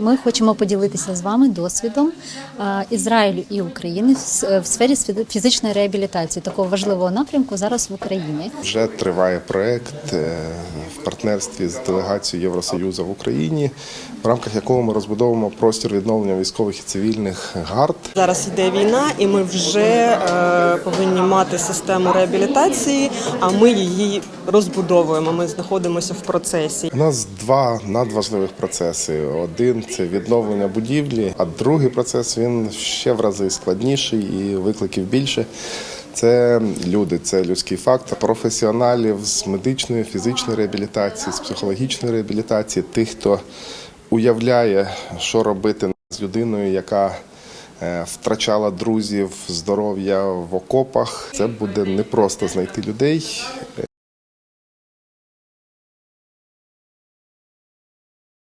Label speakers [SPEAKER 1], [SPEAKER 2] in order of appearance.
[SPEAKER 1] Ми хочемо поділитися з вами досвідом Ізраїлю і України в сфері фізичної реабілітації такого важливого напрямку зараз в Україні.
[SPEAKER 2] Вже триває проект е, в партнерстві з делегацією Євросоюзу в Україні, в рамках якого ми розбудовуємо простір відновлення військових і цивільних гард.
[SPEAKER 3] Зараз йде війна, і ми вже е, повинні мати систему реабілітації, а ми її розбудовуємо. Ми знаходимося в процесі.
[SPEAKER 2] У нас два надважливих процеси: один це відновлення будівлі, а другий процес він ще в рази складніший і викликів більше. Це люди, це людський фактор професіоналів з медичної, фізичної реабілітації, з психологічної реабілітації, тих, хто уявляє, що робити з людиною, яка е, втрачала друзів, здоров'я в окопах. Це буде непросто знайти людей,